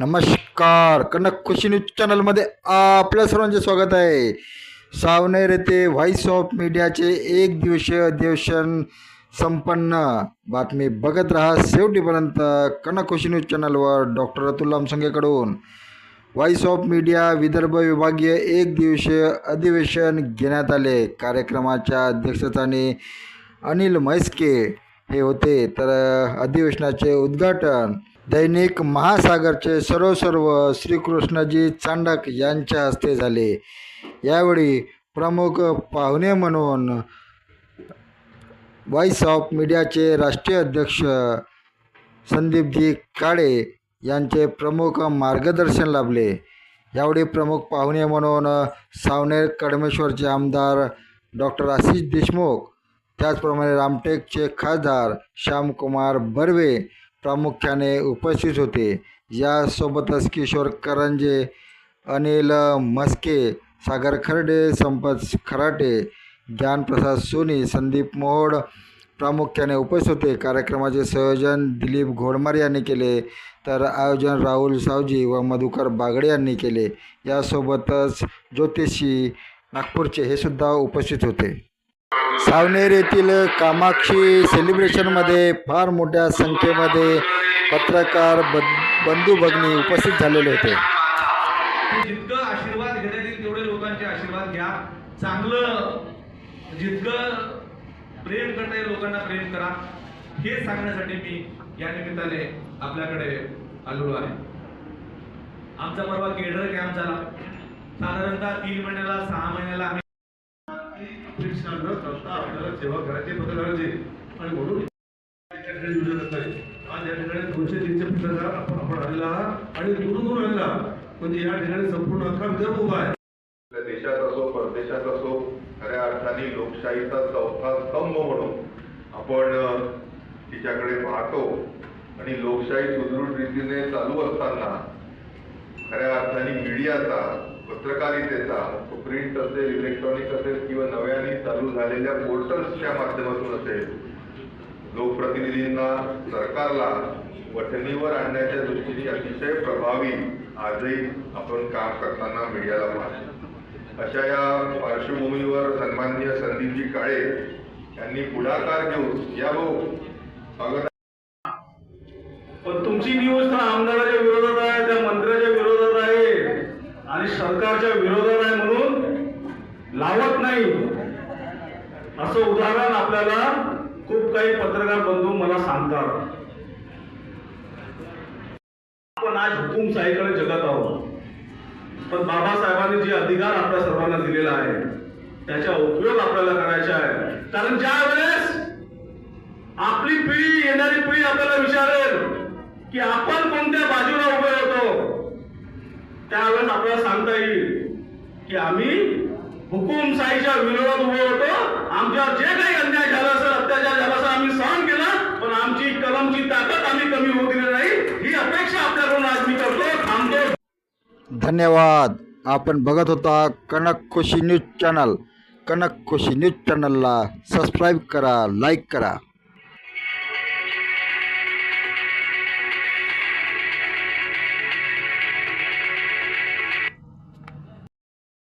नमस्कार. कनक खुशी न्यूज चॅनलमध्ये आपल्या सर्वांचे स्वागत आहे. सावनेर येथे व्हॉइस ऑफ मीडियाचे एक दिवसीय अधिवेशन संपन्न. बातमी बघत राहा. शेवटीपर्यंत कनक खुशी न्यूज चॅनलवर डॉक्टर अतुल लामसंगेकडून व्हॉइस ऑफ मीडिया विदर्भ विभागीय एक दिवसीय अधिवेशन घेण्यात आले. कार्यक्रमाच्या अध्यक्षस्थानी अनिल म्हैसके हे होते. तर अधिवेशनाचे उद्घाटन दैनिक महासागरचे सर्व सर्व श्रीकृष्णजी चांडक यांच्या हस्ते झाले. यावेळी प्रमुख पाहुणे म्हणून व्हॉइस ऑफ मीडियाचे राष्ट्रीय अध्यक्ष संदीपजी काळे यांचे प्रमुख मार्गदर्शन लाभले. यावेळी प्रमुख पाहुणे म्हणून सावनेर कडमेश्वरचे आमदार डॉक्टर आशिष देशमुख त्याचप्रमाणे रामटेकचे खासदार श्यामकुमार बर्वे प्रामुख्याने उपस्थित होते. यासोबतच किशोर करंजे अनिल मस्के सागर खर्डे संपत खराटे ज्ञानप्रसाद सोनी संदीप मोहोड प्रामुख्याने उपस्थित होते. कार्यक्रमाचे संयोजन दिलीप घोडमार यांनी केले तर आयोजन राहुल सावजी व मधुकर बागडे यांनी केले. यासोबतच ज्योतिषी नागपूरचे हे सुद्धा उपस्थित होते. सावनेर येथील कामाक्षी सेलिब्रेशनमध्ये फार मोठ्या संख्येमध्ये पत्रकार बं बंधू भगिनी उपस्थित झालेले होते. जितकं आशीर्वाद घेण्यात येईल तेवढे लोकांचे आशीर्वाद घ्या. चांगलं जितकं प्रेम करता येईल लोकांना प्रेम करा. हे सांगण्यासाठी मी या निमित्ताने आपल्याकडे आलेलो आहे. आमचा परवा केडर कॅम्प झाला. साधारणतः तीन महिन्याला सहा महिन्याला आम्ही शिक्षणानं संस्था आपल्याला सेवा करायची पत्रकारांची आणि म्हणून आज या ठिकाणी दोनशे तीनशे पत्रकार आपण आपण आलेला आहात आणि दुरून दूर आलेला म्हणजे या ठिकाणी संपूर्ण अख्खा विदर्भ उभा आहे. आपल्या देशात असो परदेशात असो खऱ्या अर्थाने लोकशाहीचा चौथा स्तंभ म्हणून आपण तिच्याकडे पाहतो. आणि लोकशाही सुदृढ रीतीने चालू असताना खऱ्या अर्थाने मीडियाचा पत्रकारितेचा तो प्रिंट असेल इलेक्ट्रॉनिक असेल किंवा नव्याने चालू झालेल्या पोर्टल्सच्या माध्यमातून असेल लोकप्रतिनिधींना सरकारला वठणीवर आणण्याच्या दृष्टीने अतिशय प्रभावी आजही आपण काम करताना मीडियाला पाहतो. अशा या पार्श्वभूमीवर सन्माननीय संदीपजी काळे यांनी पुढाकार घेऊन या भाऊ स्वागत. पण तुमची न्यूज त्या आमदार विरोधात आहे त्या मंत्र्याच्या विरोधात आहे आणि सरकारच्या विरोधात आहे म्हणून लावत नाही. असं उदाहरण आपल्याला खूप काही पत्रकार बंधू मला सांगतात. आपण आज हुकुमशाहीकडे जगत आहोत. पण बाबासाहेबांनी जे अधिकार आपल्या सर्वांना दिलेला आहे त्याचा उपयोग आपल्याला करायचा आहे. कारण ज्या वेळेस आपली पिढी येणारी पिढी आपल्याला विचारेल की आपण कोणत्या बाजूला उभे होतो त्यावेळेस आपल्याला सांगता येईल की आम्ही हुकुमशाहीच्या विरोधात उभे होतो. आमच्यावर जे काही अन्याय झाला असेल अत्याचार झाला असेल आम्ही सहन केला पण आमची कलमची ताकद आम्ही कमी होऊ दिली नाही. ही अपेक्षा आपल्याकडून आज मी करतो. थांबतो. धन्यवाद. आपण बघत होता Kanak Khushi news channel. Kanak Khushi news चॅनलला सबस्क्राईब करा लाईक करा.